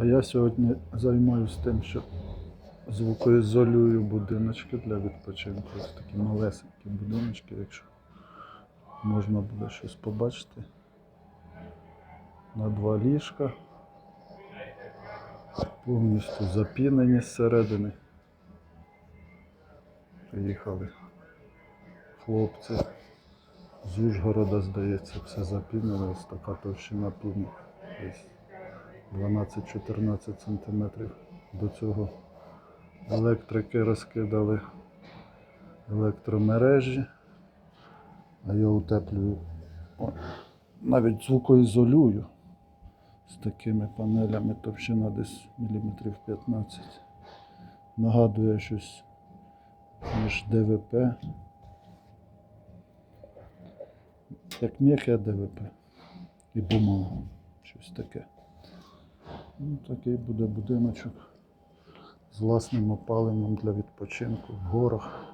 А я сьогодні займаюся тим, що звукоізолюю будиночки для відпочинку. Ось такі малесенькі будиночки, якщо можна буде щось побачити. На два ліжка. Повністю запінені зсередини. Приїхали хлопці з Ужгорода, здається, все запінили. Ось така товщина піни. Десь 12-14 сантиметрів. До цього електрики розкидали електромережі, а я утеплюю, навіть звукоізолюю з такими панелями товщина десь міліметрів 15. Нагадує щось між ДВП. Як м'яке ДВП і бумага. Щось таке. Ну, такий буде будиночок з власним опаленням для відпочинку в горах.